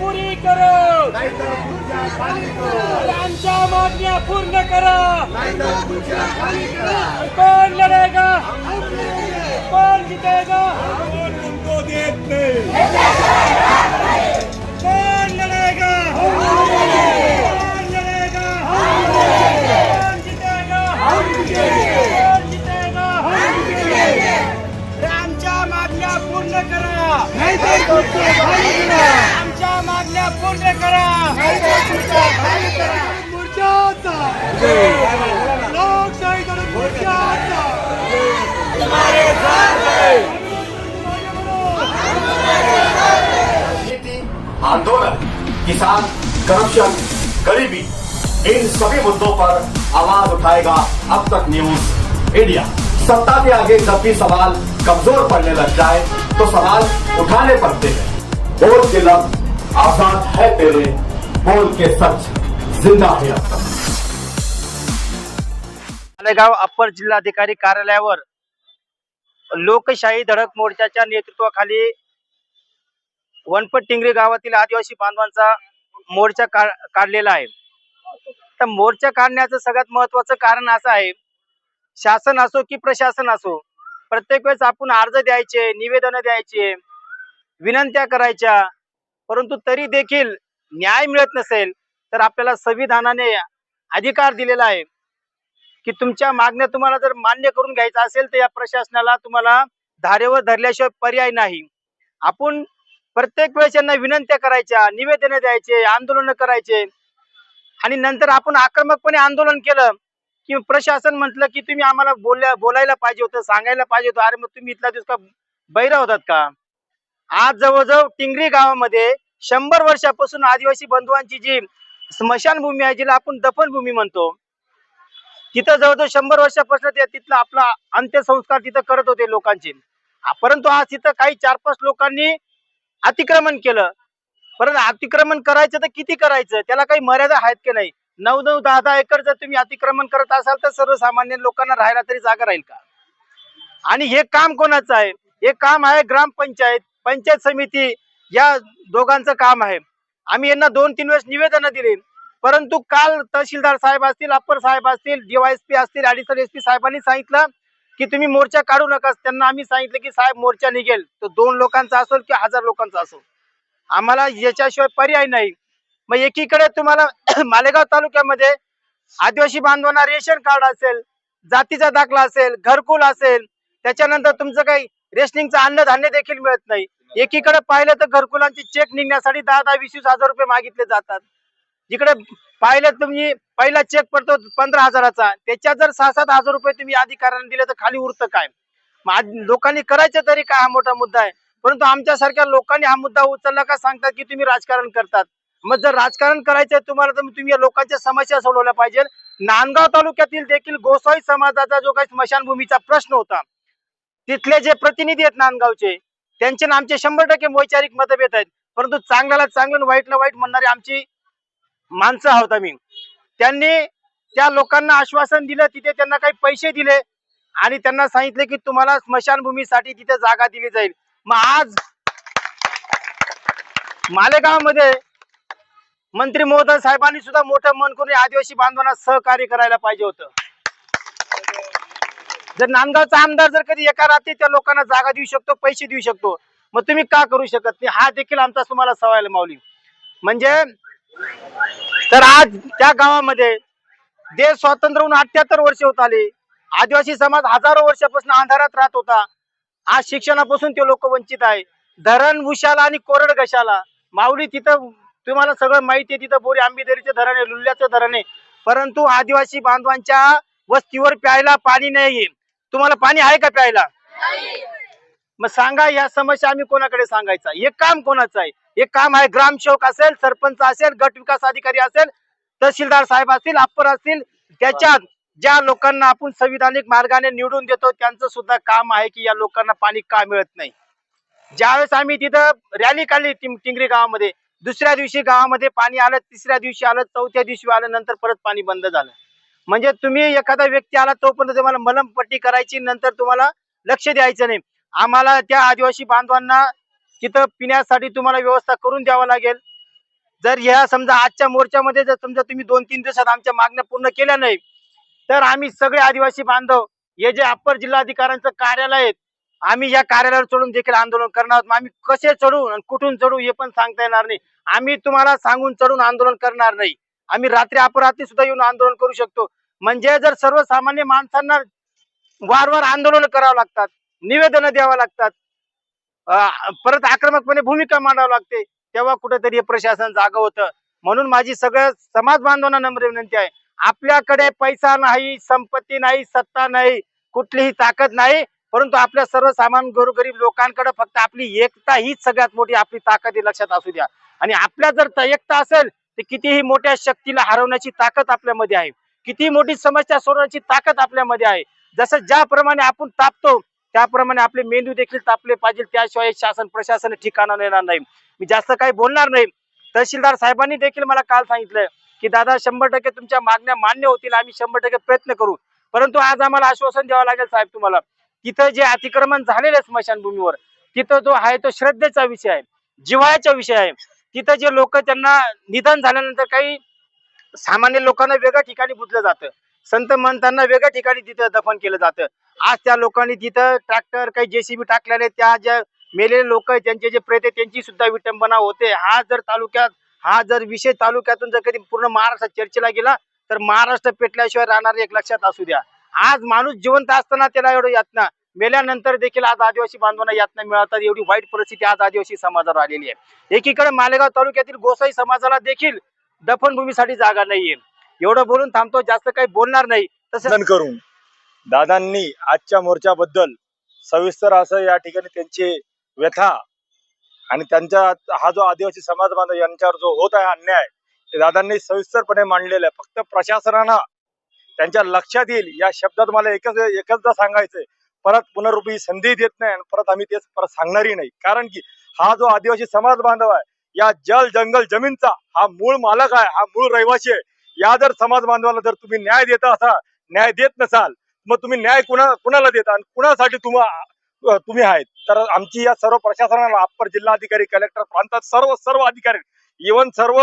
पुरी करो। आमच्या मागण्या पूर्ण करा. कौन लढेगा? कौन जीतेगा? कोण तुमको देत नाही. किसान करप्शन गरीबी इन सभी मुद्दों पर आवाज उठाएगा अब तक न्यूज इंडिया सत्ता के आगे जब भी सवाल कमजोर पड़ने लग जाए तो सवाल उठाने पड़ते हैं। बोल के लफ्ज आजाद है तेरे बोल के सच जिंदा है अब तक। मालेगाव अप्पर जिल्हाधिकारी कार्यालयावर लोकशाही धडक मोर्चाच्या नेतृत्वाखाली वनपट टिंगरी गावातील आदिवासी बांधवांचा मोर्चा काढलेला आहे. तर मोर्चा काढण्याचं सगळ्यात महत्वाचं कारण असं आहे शासन असो की प्रशासन असो प्रत्येक वेळेस आपण अर्ज द्यायचे निवेदन द्यायचे विनंत्या करायच्या परंतु तरी देखील न्याय मिळत नसेल तर आपल्याला संविधानाने अधिकार दिलेला आहे. की तुमच्या मागण्या तुम्हाला जर मान्य करून घ्यायचं असेल तर या प्रशासनाला तुम्हाला धारेवर धरल्याशिवाय पर्याय नाही. आपण प्रत्येक वेळेस यांना विनंत्या करायच्या निवेदन द्यायचे आंदोलन करायचे. आणि नंतर आपण आक्रमकपणे आंदोलन केलं की प्रशासन म्हटलं की तुम्ही आम्हाला बोलल्या बोलायला पाहिजे होतं सांगायला पाहिजे होतं अरे मग तुम्ही इथला दिवस का बैरा होतात का? आज जवळजवळ टिंगरी गावामध्ये शंभर वर्षापासून आदिवासी बंधुवांची जी स्मशानभूमी आहे जिला आपण दफनभूमी म्हणतो तिथं जवळजवळ शंभर वर्षापासून ते तिथलं आपला अंत्यसंस्कार तिथं करत होते लोकांचे. परंतु आज तिथं काही चार पाच लोकांनी अतिक्रमण केलं. परंतु अतिक्रमण करायचं तर किती करायचं? त्याला काही मर्यादा आहेत की नाही? नऊ नऊ दहा दहा एकर जर तुम्ही अतिक्रमण करत असाल तर सर्वसामान्य लोकांना राहायला तरी जागा राहील का? आणि हे काम कोणाचं आहे? हे काम आहे ग्रामपंचायत पंचायत समिती या दोघांचं काम आहे. आम्ही यांना दोन तीन वेळेस निवेदन दिली. परंतु काल तहसीलदार साहेब असतील अप्पर साहेब असतील डीवायएसपी असतील अडिशनल एस पी साहेबांनी सांगितलं की तुम्ही मोर्चा काढू नका त्यांना आम्ही सांगितलं की साहेब मोर्चा निघेल. तो दोन लोकांचा असो किंवा हजार लोकांचा असो आम्हाला याच्याशिवाय पर्याय नाही. मग एकीकडे तुम्हाला मालेगाव तालुक्यामध्ये आदिवासी बांधवांना रेशन कार्ड असेल जातीचा दाखला असेल घरकुल असेल त्याच्यानंतर तुमचं काही रेशनिंगचं अन्नधान्य देखील मिळत नाही. एकीकडे पाहिलं तर घरकुलांची चेक निघण्यासाठी दहा दहा वीस वीस हजार रुपये मागितले जातात. जिकडे पाहिलं तुम्ही पहिला चेक पडतो पंधरा हजाराचा. त्याच्यात जर सहा सात हजार रुपये तुम्ही अधिकाऱ्यांना दिले तर खाली उरतं काय? लोकांनी करायचं तरी काय हा मोठा मुद्दा आहे. परंतु आमच्यासारख्या लोकांनी हा मुद्दा उचलला का सांगतात की तुम्ही राजकारण करतात. मग जर राजकारण करायचं आहे तुम्हाला तर तुम्ही या लोकांच्या समस्या सोडवल्या पाहिजे नांदगाव तालुक्यातील देखील गोसाई समाजाचा जो काही स्मशानभूमीचा प्रश्न होता तिथले जे प्रतिनिधी आहेत नांदगावचे त्यांचे आमचे शंभर टक्के वैचारिक मतभेद आहेत. परंतु चांगल्याला चांगलं वाईटला वाईट म्हणणारी आमची माणसं आहोत आम्ही. त्यांनी त्या लोकांना आश्वासन दिलं तिथे त्यांना काही पैसे दिले आणि त्यांना सांगितले की तुम्हाला स्मशानभूमीसाठी तिथे जागा दिली जाईल. मग आज मालेगावमध्ये मंत्री महोदय साहेबांनी सुद्धा मोठं मन करून आदिवासी बांधवांना सहकार्य करायला पाहिजे होतं. जर नांदगावचा आमदार जर कधी एका रात्री त्या लोकांना जागा देऊ शकतो पैसे देऊ शकतो मग तुम्ही का करू शकत नाही? हा देखील आमचा तुम्हाला सवाल मावली म्हणजे तर आज त्या गावामध्ये देश स्वातंत्र्य होऊन अठ्याहत्तर वर्ष होत आले. आदिवासी समाज हजारो वर्षापासून अंधारात राहत होता. आज शिक्षणापासून ते लोक वंचित आहे. धरण उशाला आणि कोरड गशाला माऊली तिथं तुम्हाला सगळं माहिती आहे तिथं बोरी आंबेदरीचं धरण आहे लुल्याचं धरण आहे. परंतु आदिवासी बांधवांच्या वस्तीवर प्यायला पाणी नाहीये. तुम्हाला पाणी आहे का प्यायला? मग सांगा या समस्या आम्ही कोणाकडे सांगायचा? हे काम कोणाचं आहे? हे काम आहे ग्रामसेवक असेल सरपंच असेल गट विकास अधिकारी असेल तहसीलदार साहेब असतील अप्पर असतील त्याच्यात ज्या लोकांना आपण संविधानिक मार्गाने निवडून देतो त्यांचं सुद्धा काम आहे की या लोकांना पाणी का मिळत नाही. ज्यावेळेस आम्ही तिथं रॅली काढली टिंगरी गावामध्ये दुसऱ्या दिवशी गावामध्ये पाणी आलं तिसऱ्या दिवशी आलं चौथ्या दिवशी आलं नंतर परत पाणी बंद झालं. म्हणजे तुम्ही एखादा व्यक्ती आला तोपर्यंत तुम्हाला मलमपट्टी करायची नंतर तुम्हाला लक्ष द्यायचं नाही. आम्हाला त्या आदिवासी बांधवांना तिथं पिण्यासाठी तुम्हाला व्यवस्था करून द्यावा लागेल. जर ह्या समजा आजच्या मोर्चामध्ये जर समजा तुम्ही दोन तीन दिवसात आमच्या मागण्या पूर्ण केल्या नाही तर आम्ही सगळे आदिवासी बांधव हे जे अप्पर जिल्हाधिकाऱ्यांचं कार्यालय आहेत आम्ही या कार्यालयावर चढून देखील आंदोलन करणार आहोत. आम्ही कसे चढू आणि कुठून चढू हे पण सांगता येणार नाही. आम्ही तुम्हाला सांगून चढून आंदोलन करणार नाही. आम्ही रात्री अपरात्री सुद्धा येऊन आंदोलन करू शकतो. म्हणजे जर सर्वसामान्य माणसांना वारंवार आंदोलन करावं लागतात निवेदन द्यावं लागतात परत आक्रमकपणे भूमिका मांडावी लागते. तेव्हा कुठेतरी हे प्रशासन जागं होतं. म्हणून माझी सगळ्या समाज बांधवांना नम्र विनंती आहे. आपल्याकडे पैसा नाही संपत्ती नाही सत्ता नाही कुठलीही ताकद नाही. परंतु आपल्या सर्वसामान गोरगरीब लोकांकडे फक्त आपली एकता हीच सगळ्यात मोठी आपली ताकद ही लक्षात असू द्या. आणि आपल्या जर त- एकता असेल तर कितीही मोठ्या शक्तीला हरवण्याची ताकद आपल्यामध्ये आहे. किती मोठी समस्या सोडवण्याची ताकद आपल्यामध्ये आहे. जसं ज्याप्रमाणे आपण तापतो त्याप्रमाणे आपले मेंदू देखील तापले पाहिजे. त्याशिवाय शासन प्रशासन ठिकाणावर येणार नाही. मी जास्त काही बोलणार नाही. तहसीलदार साहेबांनी देखील मला काल सांगितलं की दादा शंभर टक्के तुमच्या मागण्या मान्य होतील. आम्ही शंभर टक्के प्रयत्न करू. परंतु आज आम्हाला आश्वासन द्यावं लागेल साहेब तुम्हाला. तिथं जे अतिक्रमण झालेलं आहे स्मशानभूमीवर तिथं जो आहे तो श्रद्धेचा विषय आहे जिव्हाळ्याचा विषय आहे. तिथं जे लोक त्यांना निधन झाल्यानंतर काही सामान्य लोकांना वेगळ्या ठिकाणी बुजलं जातं. संत महंतांना वेगळ्या ठिकाणी तिथं दफन केलं जातं. आज त्या लोकांनी तिथं ट्रॅक्टर काही जेसीबी टाकल्याने त्या ज्या मेलेले लोक आहेत त्यांचे जे प्रेत त्यांची सुद्धा विटंबना होते. हा जर तालुक्यात हा जर विषय तालुक्यातून जर कधी पूर्ण महाराष्ट्रात चर्चेला गेला तर महाराष्ट्र पेटल्याशिवाय राहणार एक लक्षात असू द्या. आज माणूस जिवंत असताना त्याला एवढं यातना मेल्यानंतर देखील आज आदिवासी बांधवांना यातना मिळतात. एवढी वाईट परिस्थिती आज आदिवासी समाजावर आलेली आहे. एकीकडे मालेगाव तालुक्यातील गोसाई समाजाला देखील दफनभूमीसाठी जागा नाहीये. एवढं बोलून थांबतो जास्त काही बोलणार नाही. तसं करून. दादांनी आजच्या मोर्चाबद्दल सविस्तर असं या ठिकाणी त्यांची व्यथा आणि त्यांच्या हा जो आदिवासी समाज बांधव यांच्यावर जो होत आहे अन्याय ते दादांनी सविस्तरपणे मांडलेलं आहे. फक्त प्रशासनानं त्यांच्या लक्षात येईल. या शब्दात मला एकच एकचदा सांगायचंय. परत पुनरुपी संधी देत नाही आणि परत आम्ही तेच परत सांगणारही नाही. कारण की हा जो आदिवासी समाज बांधव आहे या जल जंगल जमीनचा हा मूळ मालक आहे हा मूळ रहिवासी आहे. या जर समाज बांधवाला जर तुम्ही न्याय देता असा न्याय देत नसाल मग तुम्ही न्याय कुणा कुणाला देता आणि कुणासाठी तुम्हा तुम्ही आहेत? तर आमची या सर्व प्रशासनाला अप्पर जिल्हाधिकारी कलेक्टर प्रांतात सर्व सर्व अधिकारी इवन सर्व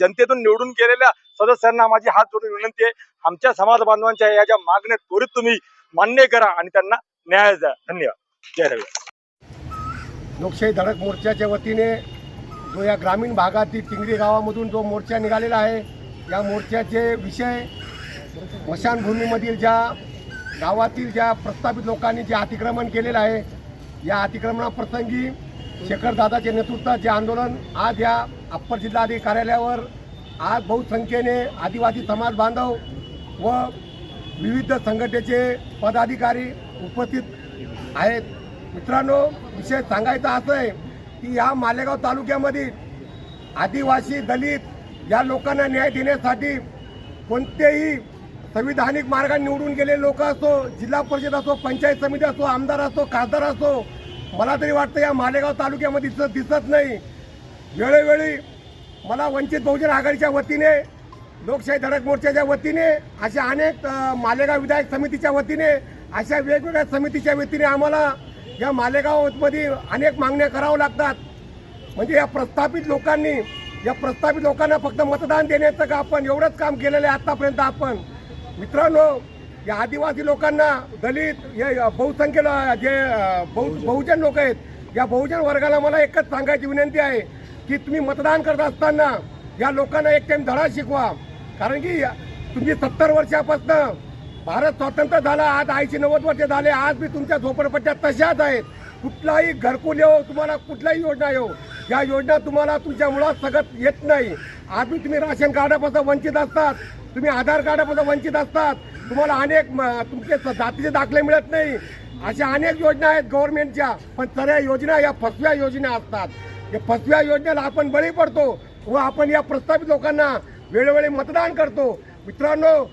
जनतेतून निवडून गेलेल्या सदस्यांना माझी हात जोडून विनंती आहे. आमच्या समाज बांधवांच्या या ज्या मागण्या त्वरित तुम्ही मान्य करा आणि त्यांना न्याय द्या. धन्यवाद. जय रवी. लोकशाही धडक मोर्चाच्या वतीने जो या ग्रामीण भागातील चिंगरी गावामधून जो मोर्चा निघालेला आहे या मोर्चाचे विषय स्मशानभूमीमधील ज्या गावातील ज्या प्रस्थापित लोकांनी जे अतिक्रमण केलेलं आहे या अतिक्रमणाप्रसंगी शेखरदादाच्या नेतृत्वात जे आंदोलन आज या अप्पर जिल्हाधिकारी कार्यालयावर आज बहुसंख्येने आदिवासी समाज बांधव व विविध संघटनेचे पदाधिकारी उपस्थित आहेत. मित्रांनो विषय सांगायचा असं आहे की या मालेगाव तालुक्यामधील आदिवासी दलित या लोकांना न्याय देण्यासाठी कोणतेही संविधानिक मार्गाने निवडून गेलेले लोक असो जिल्हा परिषद असो पंचायत समिती असो आमदार असो खासदार असो मला तरी वाटतं या मालेगाव तालुक्यामध्ये दिसत दिसत नाही. वेळोवेळी मला वंचित बहुजन आघाडीच्या वतीने लोकशाही धडक मोर्चाच्या वतीने अशा अनेक मालेगाव विधायक समितीच्या वतीने अशा वेगवेगळ्या समितीच्या वतीने आम्हाला या मालेगावमध्ये अनेक मागण्या कराव्या लागतात. म्हणजे या प्रस्थापित लोकांनी या प्रस्थापित लोकांना फक्त मतदान देण्याचं का आपण एवढंच काम केलेलं आहे आतापर्यंत आपण? मित्रांनो या आदिवासी लोकांना दलित हे बहुसंख्य जे बहु बहुजन. लोक आहेत या बहुजन वर्गाला मला एकच सांगायची विनंती आहे की तुम्ही मतदान करत असताना या लोकांना एक टाइम धडा शिकवा. कारण की तुम्ही सत्तर वर्षापासून भारत स्वतंत्र झाला आज ऐंशी नव्वद वर्ष झाले आज बी तुमच्या झोपडपट्ट्या तशाच आहेत. कुठलाही घरकुल येऊ तुम्हाला कुठलाही योजना येऊ या योजना तुम्हाला तुमच्या मुळात सगळं येत नाही. आज तुम्ही राशन कार्डापासून वंचित असतात. तुम्ही आधार कार्डापासून वंचित असतात. तुम्हाला अनेक म, तुमचे जातीचे दाखले मिळत नाही. अशा अनेक योजना आहेत गव्हर्नमेंटच्या. पण सगळ्या योजना या फसव्या योजना असतात. या फसव्या योजनेला आपण बळी पडतो व आपण या प्रस्तावित लोकांना वेळोवेळी मतदान करतो. मित्रांनो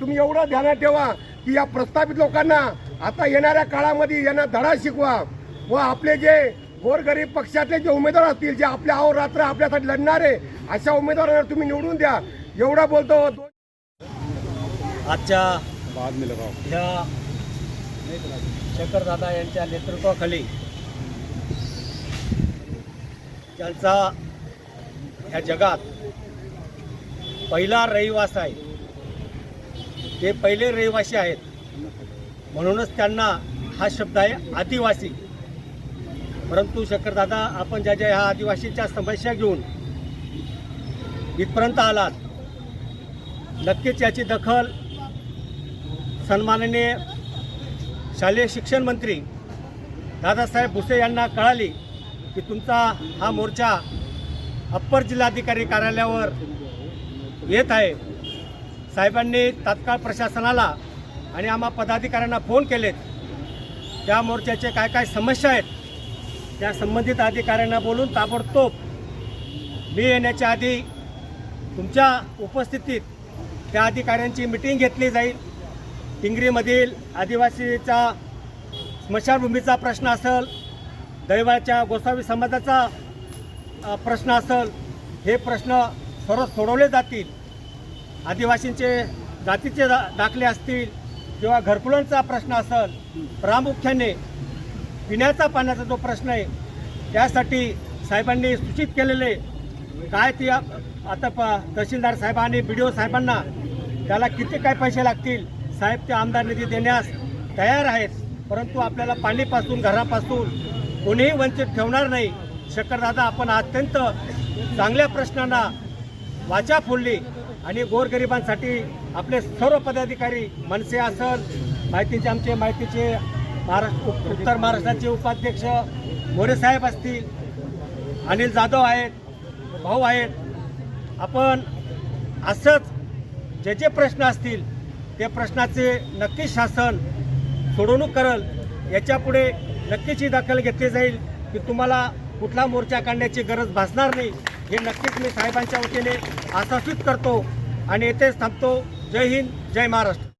तुम्ही एवढं ध्यानात ठेवा की या प्रस्थापित लोकांना आता येणाऱ्या काळामध्ये यांना धडा शिकवा व आपले जे गोरगरीब पक्षातले जे उमेदवार असतील जे आपल्या अहोरात्र आपल्यासाठी लढणारे अशा उमेदवारांना तुम्ही निवडून द्या. एवढं बोलतो आजच्या ह्या शेखरदादा यांच्या नेतृत्वाखाली ज्यांचा ह्या जगात पहिला रहिवास आहे ते पहिले रहिवासी आहेत. म्हणूनच त्यांना हा शब्द आहे आदिवासी. परंतु शंकरदादा आपण ज्या ज्या ह्या आदिवासीच्या समस्या घेऊन इथपर्यंत आलात नक्कीच याची दखल सन्माननीय शालेय शिक्षण मंत्री दादासाहेब भुसे यांना कळाली की तुमचा हा मोर्चा अप्पर जिल्हाधिकारी कार्यालयावर येत आहे. साहेबांनी तात्काळ प्रशासनाला आणि आम्हा पदाधिकाऱ्यांना फोन केलेत. त्या मोर्चाचे काय काय समस्या आहेत त्या संबंधित अधिकाऱ्यांना बोलून ताबडतोब मी येण्याच्या आधी तुमच्या उपस्थितीत त्या अधिकाऱ्यांची मिटिंग घेतली जाईल. टिंगरीमधील आदिवासीचा स्मशानभूमीचा प्रश्न असेल दैवाच्या गोसावी समाजाचा प्रश्न असेल हे प्रश्न सर्व सोडवले जातील. आदिवासींचे जातीचे दा दाखले असतील किंवा घरकुलांचा प्रश्न असेल प्रामुख्याने पिण्याचा पाण्याचा जो प्रश्न आहे त्यासाठी साहेबांनी सूचित केलेले काय ते आता प तहसीलदार साहेबांनी बी डी ओ साहेबांना त्याला किती काय पैसे लागतील? साहेब ते आमदार निधी देण्यास तयार आहेत परंतु आपल्याला पाणीपासून घरापासून कोणीही वंचित ठेवणार नाही. शक्करदादा आपण अत्यंत चांगल्या प्रश्नांना वाचा फोडली आणि गोरगरिबांसाठी आपले सर्व पदाधिकारी मनसे असल माहितीचे आमचे माहितीचे महाराष्ट्र उत्तर महाराष्ट्राचे उपाध्यक्ष मोरे साहेब असतील अनिल जाधव आहेत भाऊ आहेत. आपण असंच जे जे प्रश्न असतील ते प्रश्नाचे नक्कीच शासन सोडवणूक करल याच्यापुढे नक्कीच ही दखल घेतली जाईल की तुम्हाला कुठला मोर्चा काढण्याची गरज भासणार नाही हे नक्कीच मी साहेबांच्या वतीने आश्वासित करतो आणि येथेच थांबतो. जय हिंद जय महाराष्ट्र.